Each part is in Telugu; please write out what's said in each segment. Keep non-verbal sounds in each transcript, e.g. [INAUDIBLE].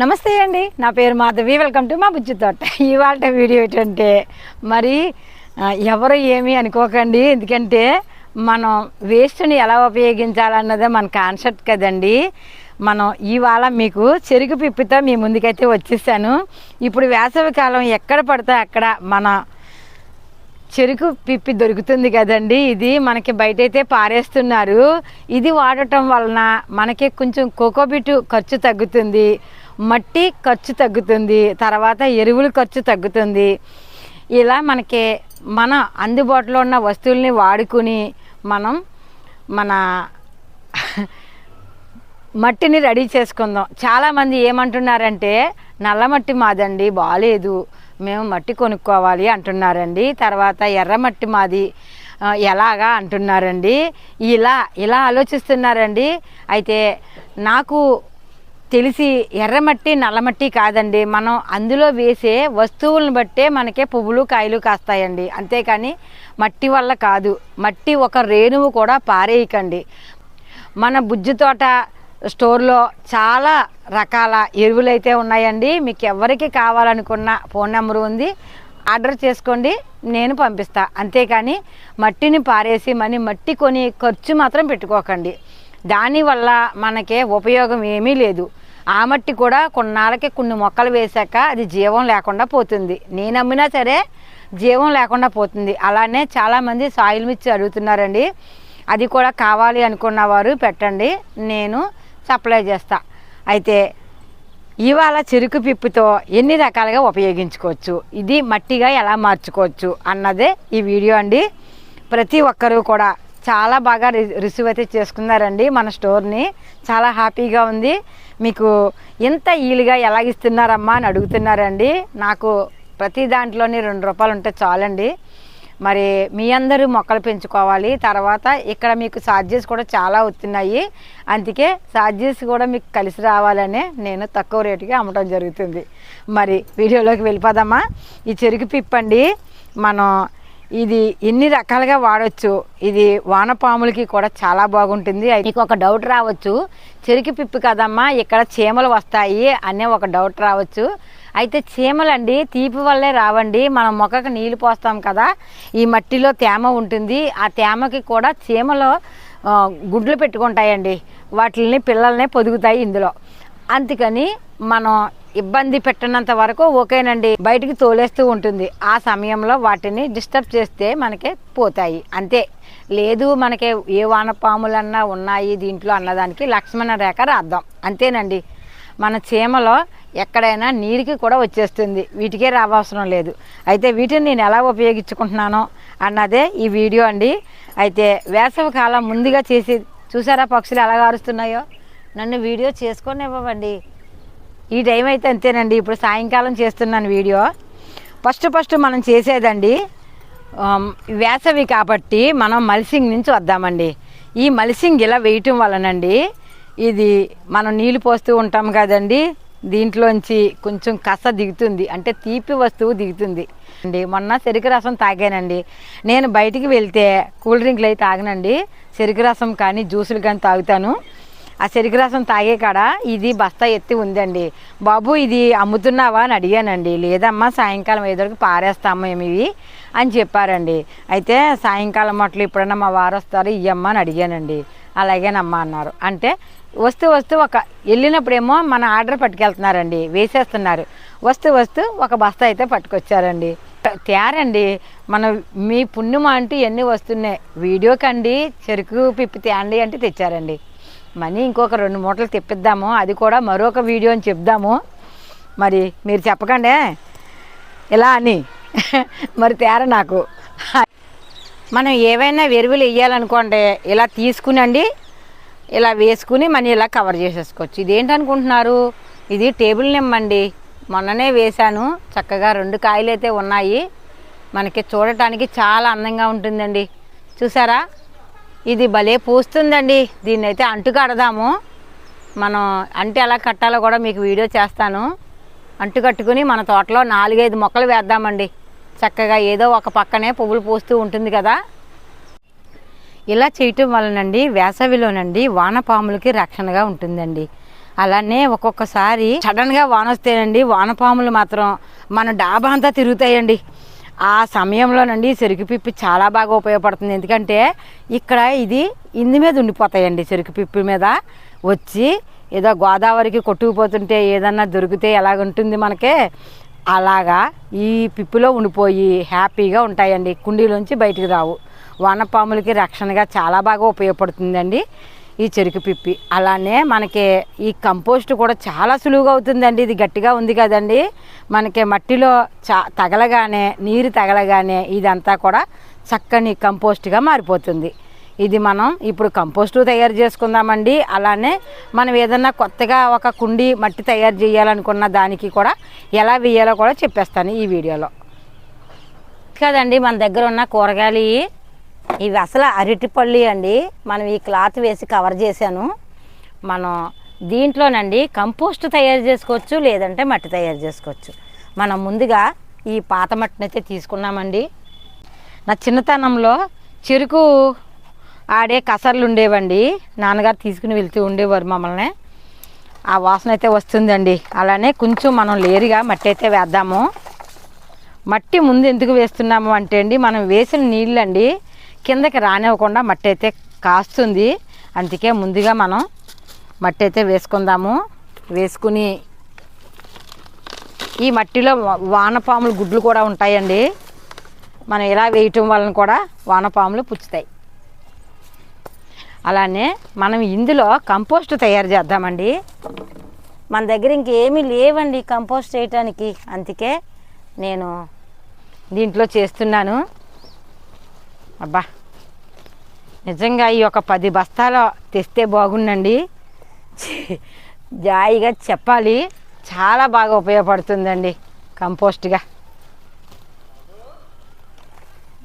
నమస్తే అండి. నా పేరు మాధవి. వెల్కమ్ టు మా బుజ్జి తోట. ఇవాళ వీడియో ఏంటంటే మరి ఎవరు ఏమి అనుకోకండి. ఎందుకంటే మనం వేస్ట్ని ఎలా ఉపయోగించాలన్నదే మన కాన్సెప్ట్ కదండి. మనం ఇవాళ మీకు చెరుకు పిప్పితో మీ ముందుకైతే వచ్చేసాను. ఇప్పుడు వేసవి కాలం ఎక్కడ పడితే అక్కడ మన చెరుకు పిప్పి దొరుకుతుంది కదండి. ఇది మనకి బయటైతే పారేస్తున్నారు. ఇది వాడటం వలన మనకి కొంచెం కోకోబిట్ ఖర్చు తగ్గుతుంది. మట్టి ఖర్చు తగ్గుతుంది తర్వాత ఎరువుల ఖర్చు తగ్గుతుంది. ఇలా మనకి మన అందుబాటులో ఉన్న వస్తువుల్ని వాడుకుని మనం మన మట్టిని రెడీ చేసుకుందాం. చాలామంది ఏమంటున్నారంటే నల్ల మట్టి మాదండి బాగాలేదు మేము మట్టి కొనుక్కోవాలి అంటున్నారండి. తర్వాత ఎర్ర మట్టి మాది. ఎలాగా అంటున్నారండి. ఇలా ఇలా ఆలోచిస్తున్నారండి. అయితే నాకు తెలిసి ఎర్రమట్టి నల్లమట్టి కాదండి. మనం అందులో వేసే వస్తువులను బట్టే మనకే పువ్వులు కాయలు కాస్తాయండి. అంతేకాని మట్టి వల్ల కాదు. మట్టి ఒక రేణువు కూడా పారేయకండి. మన బుజ్జి తోట స్టోర్లో చాలా రకాల ఎరువులు అయితే ఉన్నాయండి. మీకు ఎవరికి కావాలనుకున్న ఫోన్ నెంబర్ ఉంది. ఆర్డర్ చేసుకోండి నేను పంపిస్తా. అంతేకాని మట్టిని పారేసి మనీ మట్టి కొని ఖర్చు మాత్రం పెట్టుకోకండి. దానివల్ల మనకే ఉపయోగం ఏమీ లేదు. ఆ మట్టి కూడా కొన్నాళ్ళకి కొన్ని మొక్కలు వేశాక అది జీవం లేకుండా పోతుంది. నేను అమ్మినా సరే జీవం లేకుండా పోతుంది. అలానే చాలామంది సాయిల్ మిర్చి అడుగుతున్నారండి. అది కూడా కావాలి అనుకున్న వారు పెట్టండి. నేను సప్లై చేస్తా. అయితే ఇవాళ చెరుకు పిప్పుతో ఎన్ని రకాలుగా ఉపయోగించుకోవచ్చు? ఇది మట్టిగా ఎలా మార్చుకోవచ్చు? అన్నదే ఈ వీడియో అండి. ప్రతి ఒక్కరూ కూడా చాలా బాగా రి- రిసీవ్ అయితే చేసుకున్నారండి మన స్టోర్ని. చాలా హ్యాపీగా ఉంది. మీకు ఇంత ఈలుగా ఎలాగిస్తున్నారమ్మా అని అడుగుతున్నారండి. నాకు ప్రతి దాంట్లోని రెండు రూపాయలు ఉంటే చాలండి. మరి మీ అందరూ మొక్కలు పెంచుకోవాలి. తర్వాత ఇక్కడ మీకు ఛార్జెస్ కూడా చాలా వస్తున్నాయి అందుకే ఛార్జెస్ కూడా మీకు కలిసి రావాలనే నేను తక్కువ రేటుకి అమ్మటం జరుగుతుంది. మరి వీడియోలోకి వెళ్ళిపోదామా? ఈ చెరుకు పిప్పండి. మనం ఇది ఎన్ని రకాలుగా వాడచ్చు? ఇది వానపాములకి కూడా చాలా బాగుంటుంది. మీకు ఒక డౌట్ రావచ్చు. చెరుకు పిప్పి కదమ్మా ఇక్కడ చీమలు వస్తాయి అనే ఒక డౌట్ రావచ్చు. అయితే చీమలండి తీపి వల్లే రావండి. మనం మొక్కకు నీళ్ళు పోస్తాం కదా ఈ మట్టిలో తేమ ఉంటుంది. ఆ తేమకి కూడా చీమలు గుడ్లు పెట్టుకుంటాయండి. వాటిని పిల్లల్ని పొదుగుతాయి ఇందులో. అందుకని మనం ఇబ్బంది పెట్టినంత వరకు ఓకేనండి బయటికి తోలేస్తూ ఉంటుంది. ఆ సమయంలో వాటిని డిస్టర్బ్ చేస్తే మనకి పోతాయి. అంతే. లేదు మనకి ఏ వానపాములన్నా ఉన్నాయి దీంట్లో అన్నదానికి లక్ష్మణ రేఖ రాద్దాం. అంతేనండి. మన చీమలో ఎక్కడైనా నీరుకి కూడా వచ్చేస్తుంది. వీటికే రావాల్సిన లేదు. అయితే వీటిని నేను ఎలా ఉపయోగించుకుంటున్నానో అన్నదే ఈ వీడియో అండి. అయితే వేసవి కాలం ముందుగా చేసి చూసారా పక్షులు ఎలా అరుస్తున్నాయో నన్ను వీడియో చేసుకొని ఇవ్వండి ఈ టైం అయితే అంతేనండి. ఇప్పుడు సాయంకాలం చేస్తున్నాను వీడియో. ఫస్ట్ ఫస్ట్ మనం చేసేదండి వేసవి కాబట్టి మనం మల్సింగ్ నుంచి వద్దామండి. ఈ మల్సింగ్ ఇలా వేయటం వలనండి ఇది మనం నీళ్ళు పోస్తూ ఉంటాం కదండి. దీంట్లోంచి కొంచెం కస దిగుతుంది. అంటే తీపి వస్తువు దిగుతుంది. అండి మొన్న చెరుకు రసం తాగానండి. నేను బయటికి వెళ్తే కూల్ డ్రింక్లు అయితే తాగనండి. చెరుకు రసం కానీ జ్యూసులు కానీ తాగుతాను. ఆ చెరుకు రసం తాగే కాడ ఇది బస్తా ఎత్తి ఉందండి. బాబు ఇది అమ్ముతున్నావా అని అడిగానండి. లేదమ్మా సాయంకాలం ఏదోకి పారేస్తాము మేము ఇవి అని చెప్పారండి. అయితే సాయంకాలం మొట్టలు ఎప్పుడన్నా మా వారు వస్తారు ఇయ్యమ్మా అని అడిగానండి. అలాగేనమ్మా అన్నారు. అంటే వస్తూ వస్తూ ఒక వెళ్ళినప్పుడేమో మన ఆర్డర్ పట్టుకెళ్తున్నారండి వేసేస్తున్నారు. వస్తూ వస్తూ ఒక బస్తా అయితే పట్టుకొచ్చారండి. తేరండి. మన మీ పుణ్యమా అంటూ ఎన్ని వస్తున్నాయి. వీడియోకండి చెరుకు పిప్పి తేండి అంటే తెచ్చారండి. మనీ ఇంకొక రెండు మూటలు తెప్పిద్దాము. అది కూడా మరొక వీడియో అని చెప్దాము. మరి మీరు చెప్పకండి. ఇలా అని? [LAUGHS] మరి తేర నాకు. మనం ఏవైనా ఎరువులు వేయాలనుకోండి ఇలా తీసుకునండి ఇలా వేసుకుని మనం ఇలా కవర్ చేసేసుకోవచ్చు. ఇదేంటి అనుకుంటున్నారు? ఇది టేబుల్ నిమ్మండి మొన్ననే వేశాను. చక్కగా రెండు కాయలు అయితే ఉన్నాయి. మనకి చూడటానికి చాలా అందంగా ఉంటుందండి. చూసారా? ఇది భలే పూస్తుందండి. దీన్ని అయితే అంటు కడదాము మనం అంటే ఎలా కట్టాలో కూడా మీకు వీడియో చేస్తాను. అంటు కట్టుకుని మన తోటలో నాలుగైదు మొక్కలు వేద్దామండి. చక్కగా ఏదో ఒక పక్కనే పువ్వులు పూస్తూ ఉంటుంది కదా. ఇలా చేయటం వలనండి వేసవిలోనండి వానపాములకి రక్షణగా ఉంటుందండి. అలానే ఒక్కొక్కసారి సడన్గా వాన వస్తేనండి వానపాములు మాత్రం మన డాబా అంతా తిరుగుతాయండి. ఆ సమయంలోనండి చెరుకు పిప్పి చాలా బాగా ఉపయోగపడుతుంది. ఎందుకంటే ఇక్కడ ఇది ఇంది మీద ఉండిపోతాయండి చెరుకు పిప్పి మీద. వచ్చి ఏదో గోదావరికి కొట్టుకుపోతుంటే ఏదన్నా దొరికితే ఎలాగుంటుంది మనకే? అలాగా ఈ పిప్పిలో ఉండిపోయి హ్యాపీగా ఉంటాయండి. కుండీలోంచి బయటికి రావు. వానపాములకి రక్షణగా చాలా బాగా ఉపయోగపడుతుందండి. ఈ చెరుకు పిప్పి. అలానే మనకి ఈ కంపోస్ట్ కూడా చాలా సులువుగా అవుతుందండి. ఇది గట్టిగా ఉంది కదండి. మనకి మట్టిలో చా తగలగానే నీరు తగలగానే ఇదంతా కూడా చక్కని కంపోస్ట్గా మారిపోతుంది. ఇది మనం ఇప్పుడు కంపోస్ట్ తయారు చేసుకుందామండి. అలానే మనం ఏదన్నా కొత్తగా ఒక కుండి మట్టి తయారు చేయాలనుకున్న దానికి కూడా ఎలా వేయాలో కూడా చెప్పేస్తాను ఈ వీడియోలో. కదండి మన దగ్గర ఉన్న కూరగాయలు ఇవి. అసలు అరటిపళ్ళు అండి. మనం ఈ క్లాత్ వేసి కవర్ చేశాను. మనం దీంట్లోనండి కంపోస్ట్ తయారు చేసుకోవచ్చు లేదంటే మట్టి తయారు చేసుకోవచ్చు. మనం ముందుగా ఈ పాత మట్టిని అయితే తీసుకున్నామండి. నా చిన్నతనంలో చెరుకు ఆడే కసర్లు ఉండేవండి. నాన్నగారు తీసుకుని వెళ్తూ ఉండేవారు మమ్మల్ని. ఆ వాసన అయితే వస్తుందండి. అలానే కొంచెం మనం లేరుగా మట్టి అయితే వేద్దాము. మట్టి ముందు ఎందుకు వేస్తున్నాము అంటే అండి మనం వేసిన నీళ్ళండి కిందకి రానివ్వకుండా మట్టి అయితే కాస్తుంది. అందుకే ముందుగా మనం మట్టి అయితే వేసుకుందాము. వేసుకుని ఈ మట్టిలో వానపాములు గుడ్లు కూడా ఉంటాయండి. మనం ఇలా వేయటం వలన కూడా వానపాములు పుచ్చుతాయి. అలానే మనం ఇందులో కంపోస్ట్ తయారు చేద్దామండి. మన దగ్గర ఇంకేమీ లేవండి కంపోస్ట్ చేయటానికి. అందుకే నేను దీంట్లో చేస్తున్నాను. అబ్బా నిజంగా ఈ ఒక పది బస్తాలు తెస్తే బాగుండండి జాయిగా చెప్పాలి చాలా బాగా ఉపయోగపడుతుందండి కంపోస్ట్గా.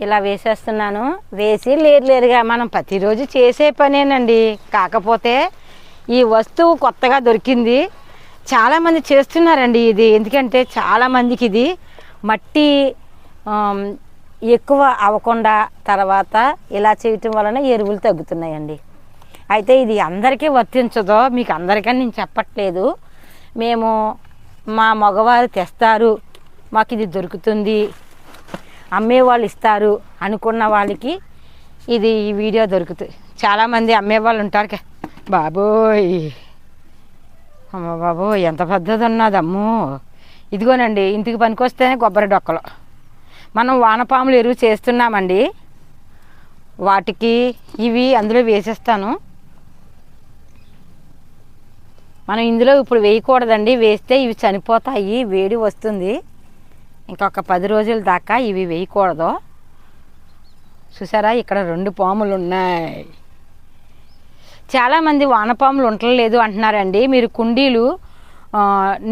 ఇలా వేసేస్తున్నాను. వేసి లేరు లేరుగా మనం ప్రతిరోజు చేసే పనేనండి. కాకపోతే ఈ వస్తువు కొత్తగా దొరికింది. చాలామంది చేస్తున్నారండి ఇది. ఎందుకంటే చాలామందికి ఇది మట్టి ఎక్కువ అవ్వకుండా తర్వాత ఇలా చేయటం వలన ఎరువులు తగ్గుతున్నాయండి. అయితే ఇది అందరికీ వర్తించదో మీకు అందరికీ నేను చెప్పట్లేదు. మేము మా మగవారు తెస్తారు మాకు ఇది దొరుకుతుంది అమ్మే వాళ్ళు ఇస్తారు అనుకున్న వాళ్ళకి ఇది ఈ వీడియో దొరుకుతుంది చాలామంది అమ్మే వాళ్ళు ఉంటారు కదా బాబోయ్ అమ్మ బాబోయ్ ఎంత పెద్దది ఉన్నది ఇదిగోనండి ఇంటికి పనికొస్తేనే కొబ్బరి డొక్కలు. మనం వానపాములు ఎరువు చేస్తున్నామండి. వాటికి ఇవి అందులో వేసేస్తాను. మనం ఇందులో ఇప్పుడు వేయకూడదండి. వేస్తే ఇవి చనిపోతాయి వేడి వస్తుంది. ఇంకొక పది రోజుల దాకా ఇవి వేయకూడదు. చూసారా? ఇక్కడ రెండు పాములు ఉన్నాయి చాలామంది వానపాములు ఉండట్లేదు అంటున్నారండి. మీరు కుండీలు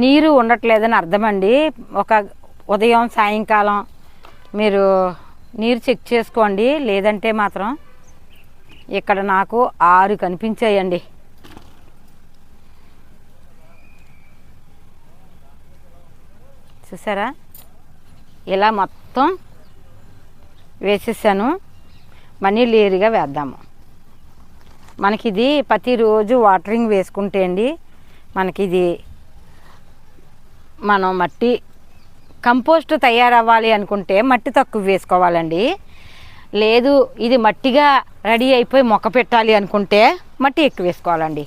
నీరు ఉండట్లేదని అర్థమండి. ఒక ఉదయం సాయంకాలం మీరు నీరు చెక్ చేసుకోండి లేదంటే మాత్రం ఇక్కడ నాకు ఆరు కనిపించాయండి. చూసారా? ఇలా మొత్తం వేసేసాను. మనీ లేరుగా వేద్దాము. మనకి ఇది ప్రతిరోజు వాటరింగ్ వేసుకుంటే అండి మనకి ఇది మనం మట్టి కంపోస్ట్ తయారవ్వాలి అనుకుంటే మట్టి తక్కువ వేసుకోవాలండి. లేదు ఇది మట్టిగా రెడీ అయిపోయి మొక్క పెట్టాలి అనుకుంటే మట్టి ఎక్కువ వేసుకోవాలండి.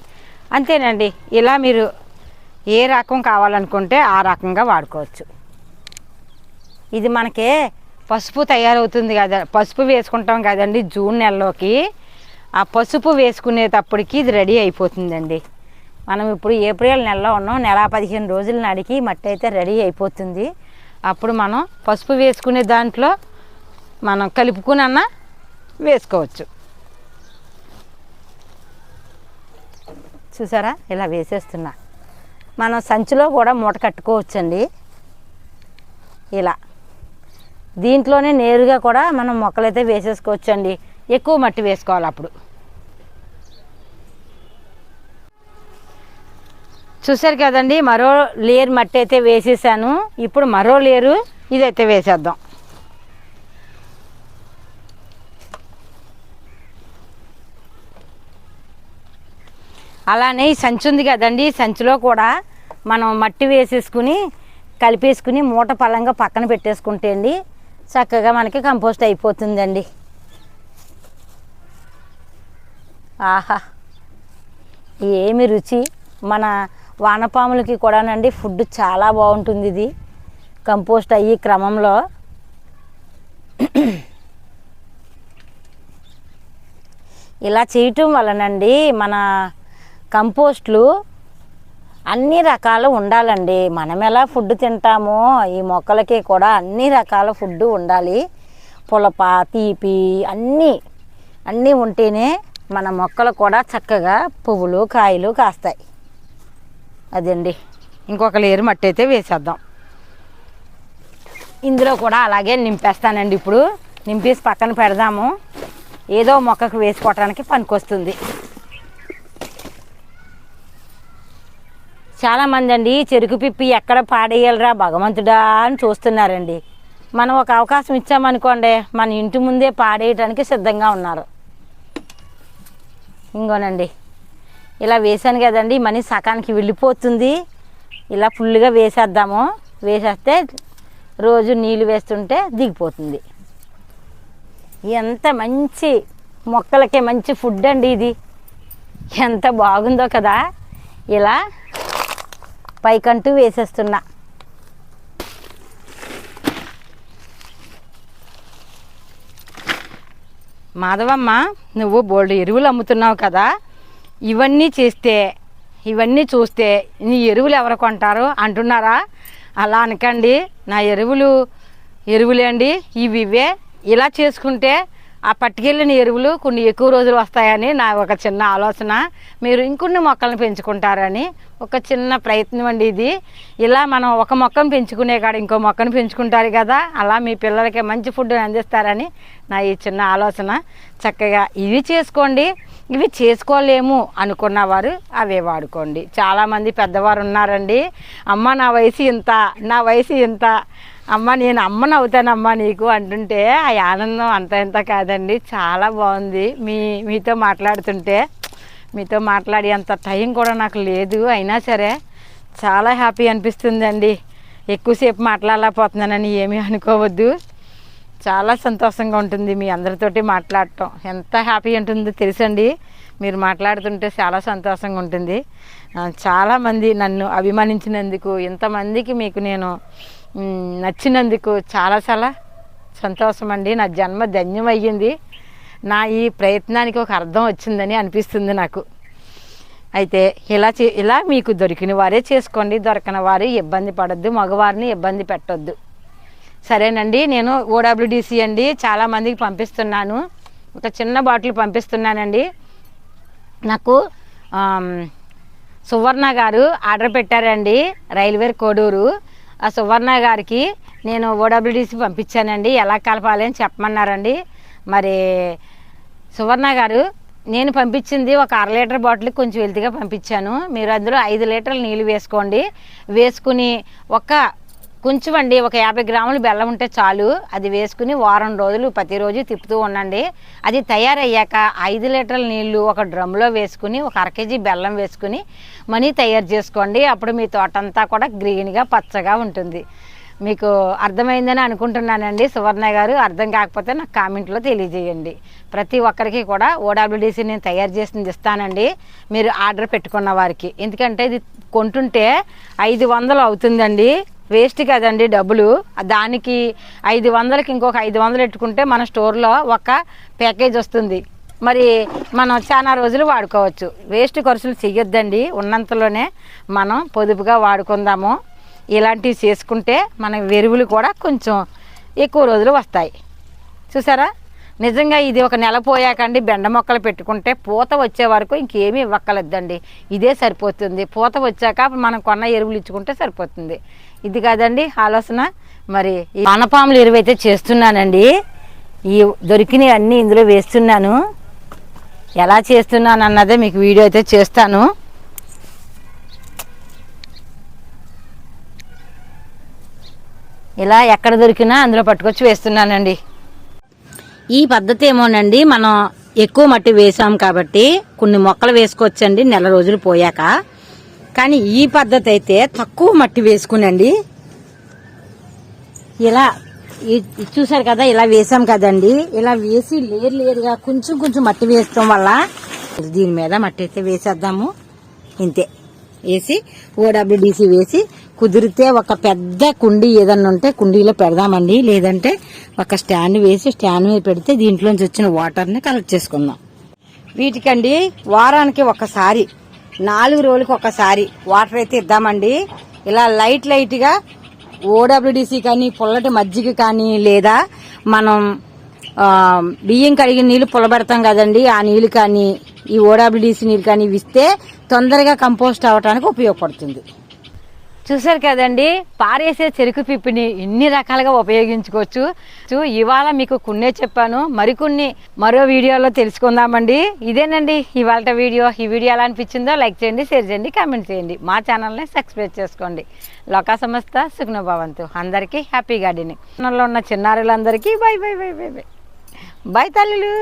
అంతేనండి ఇలా మీరు ఏ రకం కావాలనుకుంటే ఆ రకంగా వాడుకోవచ్చు. ఇది మనకే పసుపు తయారవుతుంది కదా పసుపు వేసుకుంటాం కదండి జూన్ నెలలోకి. ఆ పసుపు వేసుకునేటప్పటికి ఇది రెడీ అయిపోతుందండి. మనం ఇప్పుడు ఏప్రిల్ నెలలో ఉన్నాం నెల పదిహేను రోజుల నాడికి మట్టి అయితే రెడీ అయిపోతుంది. అప్పుడు మనం పసుపు వేసుకునే దాంట్లో మనం కలుపుకునన్నా వేసుకోవచ్చు. చూసారా? ఇలా వేసేస్తున్నా. మనం సంచిలో కూడా మూట కట్టుకోవచ్చండి. ఇలా. దీంట్లోనే నేరుగా కూడా మనం మొక్కలైతే వేసేసుకోవచ్చండి. ఎక్కువ మట్టి వేసుకోవాలి అప్పుడు. చూసారు కదండి మరో లేయర్ మట్టి అయితే వేసేసాను. ఇప్పుడు మరో లేరు ఇదైతే వేసేద్దాం. అలానే ఈ సంచి ఉంది కదండి సంచిలో కూడా మనం మట్టి వేసేసుకుని కలిపేసుకుని మూట పళ్ళంగా పక్కన పెట్టేసుకుంటే అండి చక్కగా మనకి కంపోస్ట్ అయిపోతుందండి. ఆహా ఏమి రుచి మన వానపాములకి కూడానండి ఫుడ్ చాలా బాగుంటుంది ఇది. కంపోస్ట్ అయ్యి క్రమంలో. ఇలా చేయటం వలనండి మన కంపోస్ట్లు అన్ని రకాలు ఉండాలండి. మనం ఎలా ఫుడ్ తింటామో ఈ మొక్కలకి కూడా అన్ని రకాల ఫుడ్ ఉండాలి. పులప తీపి అన్నీ అన్నీ ఉంటేనే మన మొక్కలు కూడా చక్కగా పువ్వులు కాయలు కాస్తాయి. అదండి. ఇంకొక లేరు మట్టి అయితే వేసేద్దాం. ఇందులో కూడా అలాగే నింపేస్తానండి ఇప్పుడు. నింపేసి పక్కన పెడదాము. ఏదో మొక్కకు వేసుకోవటానికి పనికొస్తుంది. చాలామంది అండి చెరుకు పిప్పి ఎక్కడ పాడేయాలరా భగవంతుడా అని చూస్తున్నారండి. మనం ఒక అవకాశం ఇచ్చామనుకోండి మన ఇంటి ముందే పాడేయటానికి సిద్ధంగా ఉన్నారు. ఇంకోనండి ఇలా వేసాను కదండి మనీ సకానికి వెళ్ళిపోతుంది. ఇలా ఫుల్గా వేసేద్దాము. వేసేస్తే రోజు నీళ్ళు వేస్తుంటే దిగిపోతుంది. ఎంత మంచి మొక్కలకి మంచి ఫుడ్ అండి ఇది. ఎంత బాగుందో కదా. ఇలా పైకంటూ వేసేస్తున్నా. మాధవమ్మ నువ్వు బోల్డ్ ఎరువులు అమ్ముతున్నావు కదా. ఇవన్నీ చేస్తే ఇవన్నీ చూస్తే నీ ఎరువులు ఎవరు కొంటారు అంటున్నారా? అలా అనకండి. నా ఎరువులు ఎరువులే అండి ఇవి ఇవే. ఇలా చేసుకుంటే ఆ పట్టుకెళ్ళిన ఎరువులు కొన్ని ఎక్కువ రోజులు వస్తాయని నా ఒక చిన్న ఆలోచన. మీరు ఇంకొన్ని మొక్కలను పెంచుకుంటారని ఒక చిన్న ప్రయత్నం అండి ఇది. ఇలా మనం ఒక మొక్కను పెంచుకునే కాడ ఇంకో మొక్కను పెంచుకుంటారు కదా అలా మీ పిల్లలకి మంచి ఫుడ్ అందిస్తారని నా ఈ చిన్న ఆలోచన. చక్కగా ఇవి చేసుకోండి ఇవి చేసుకోలేము అనుకున్నవారు అవే వాడుకోండి. చాలామంది పెద్దవారు ఉన్నారండి. అమ్మ నా వయసు ఇంత నా వయసు ఇంత అమ్మ నేను అమ్మని అవుతానమ్మా నీకు అంటుంటే ఆ ఆనందం అంత ఇంత కాదండి చాలా బాగుంది. మీ మీతో మాట్లాడుతుంటే మీతో మాట్లాడి అంత టైం కూడా నాకు లేదు. అయినా సరే చాలా హ్యాపీ అనిపిస్తుందండి. ఎక్కువసేపు మాట్లాడలేకపోతున్నానని ఏమీ అనుకోవద్దు. చాలా సంతోషంగా ఉంటుంది మీ అందరితోటి మాట్లాడటం. ఎంత హ్యాపీ ఉంటుందో తెలుసండి. మీరు మాట్లాడుతుంటే చాలా సంతోషంగా ఉంటుంది. చాలామంది నన్ను అభిమానించినందుకు ఇంతమందికి మీకు నేను నచ్చినందుకు చాలా చాలా సంతోషం అండి నా జన్మ ధన్యమయ్యింది. నా ఈ ప్రయత్నానికి ఒక అర్థం వచ్చిందని అనిపిస్తుంది నాకు. అయితే ఇలా చే ఇలా మీకు దొరికిన వారే చేసుకోండి. దొరకని వారు ఇబ్బంది పడద్దు. మగవారిని ఇబ్బంది పెట్టొద్దు. సరేనండి. నేను ఓడబ్ల్యూడిసి అండి. చాలామందికి పంపిస్తున్నాను. ఒక చిన్న బాటిల్ పంపిస్తున్నానండి. నాకు సువర్ణ గారు ఆర్డర్ పెట్టారండి. రైల్వే కోడూరు. ఆ సువర్ణ గారికి నేను ఓడబ్ల్యూడిసి పంపించానండి. ఎలా కలపాలి అని చెప్పమన్నారండి. మరి సువర్ణ గారు నేను పంపించింది ఒక అర లీటర్ బాటిల్ కొంచెం వెల్తిగా పంపించాను. మీరు అందులో ఐదు లీటర్లు నీళ్ళు వేసుకోండి. వేసుకుని ఒక కొంచెం అండి ఒక యాభై గ్రాములు బెల్లం ఉంటే చాలు. అది వేసుకుని వారం రోజులు ప్రతిరోజు తిప్పుతూ ఉండండి. అది తయారయ్యాక ఐదు లీటర్ల నీళ్ళు ఒక డ్రమ్లో వేసుకుని ఒక అర కేజీ బెల్లం వేసుకుని మనీ తయారు చేసుకోండి. అప్పుడు మీ తోటంతా కూడా గ్రీన్గా పచ్చగా ఉంటుంది. మీకు అర్థమైందని అనుకుంటున్నానండి. సువర్ణ గారు అర్థం కాకపోతే నాకు కామెంట్లో తెలియజేయండి. ప్రతి ఒక్కరికి కూడా ఓడబ్ల్యూడిసి నేను తయారు చేసింది ఇస్తానండి. మీరు ఆర్డర్ పెట్టుకున్న వారికి. ఎందుకంటే ఇది కొంటుంటే ఐదు వందలు అవుతుందండి. వేస్ట్ కదండి డబ్బులు. దానికి ఐదు వందలకి ఇంకొక ఐదు వందలు పెట్టుకుంటే మన స్టోర్లో ఒక ప్యాకేజ్ వస్తుంది. మరి మనం చాలా రోజులు వాడుకోవచ్చు. వేస్ట్ ఖర్చులు చెయ్యొద్దండి. ఉన్నంతలోనే మనం పొదుపుగా వాడుకుందాము. ఇలాంటివి చేసుకుంటే మన ఎరువులు కూడా కొంచెం ఎక్కువ రోజులు వస్తాయి. చూసారా? నిజంగా ఇది ఒక నెల పోయాకండి. బెండ మొక్కలు పెట్టుకుంటే పూత వచ్చే వరకు ఇంకేమీ ఇవ్వక్కలేదండి ఇదే సరిపోతుంది. పూత వచ్చాక మనం కొన్న ఎరువులు ఇచ్చుకుంటే సరిపోతుంది. ఇది కాదండి ఆలోచన. మరి వానపాములు ఎరువు అయితే చేస్తున్నానండి. ఈ దొరికినవి అన్నీ ఇందులో వేస్తున్నాను. ఎలా చేస్తున్నాను అన్నదే మీకు వీడియో అయితే చేస్తాను. ఇలా ఎక్కడ దొరికినా అందులో పట్టుకొచ్చి వేస్తున్నానండి. ఈ పద్ధతి ఏమోనండి మనం ఎక్కువ మట్టి వేసాం కాబట్టి కొన్ని మొక్కలు వేసుకోవచ్చండి నెల రోజులు పోయాక. కానీ ఈ పద్ధతి అయితే తక్కువ మట్టి వేసుకునండి. ఇలా చూసారు కదా ఇలా వేసాం కదండి. ఇలా వేసి లేరు లేరుగా కొంచెం కొంచెం మట్టి వేస్తాం వల్ల దీని మీద మట్టి అయితే వేసేద్దాము. ఇంతే. వేసి ఓడబ్ల్యూడిసి వేసి కుదిరితే ఒక పెద్ద కుండీ ఏదన్నా ఉంటే కుండీలో పెడదామండి. లేదంటే ఒక స్టాండ్ వేసి స్టాండ్ మీద పెడితే దీంట్లోంచి వచ్చిన వాటర్ని కలెక్ట్ చేసుకుందాం. వీటికండి వారానికి ఒకసారి నాలుగు రోజులకి ఒకసారి. వాటర్ అయితే ఇద్దామండి. ఇలా లైట్ లైట్గా ఓడబ్ల్యూడిసి కానీ పుల్లటి మజ్జిగ కానీ లేదా మనం బియ్యం కడిగిన నీళ్ళు పుల్లబెడతాం కదండి. ఆ నీళ్ళు కానీ ఈ ఓడబ్ల్యూడిసి నీళ్ళు కానీ ఇస్తే తొందరగా కంపోస్ట్ అవడానికి ఉపయోగపడుతుంది. చూసారు కదండి? పారేసే చెరుకు పిప్పిని ఇన్ని రకాలుగా ఉపయోగించుకోవచ్చు. ఇవాళ మీకు కొన్నే చెప్పాను. మరికొన్ని మరో వీడియోలో తెలుసుకుందామండి. ఇదేనండి ఇవాళ వీడియో. ఈ వీడియో ఎలా అనిపించిందో లైక్ చేయండి షేర్ చేయండి కామెంట్ చేయండి. మా ఛానల్ని సబ్స్క్రైబ్ చేసుకోండి. లోకా సంస్థ సుగ్నభవంతు అందరికీ హ్యాపీ గార్డెనింగ్. లో ఉన్న చిన్నారులందరికీ bye bye bye bye bye. Bye తల్లులు.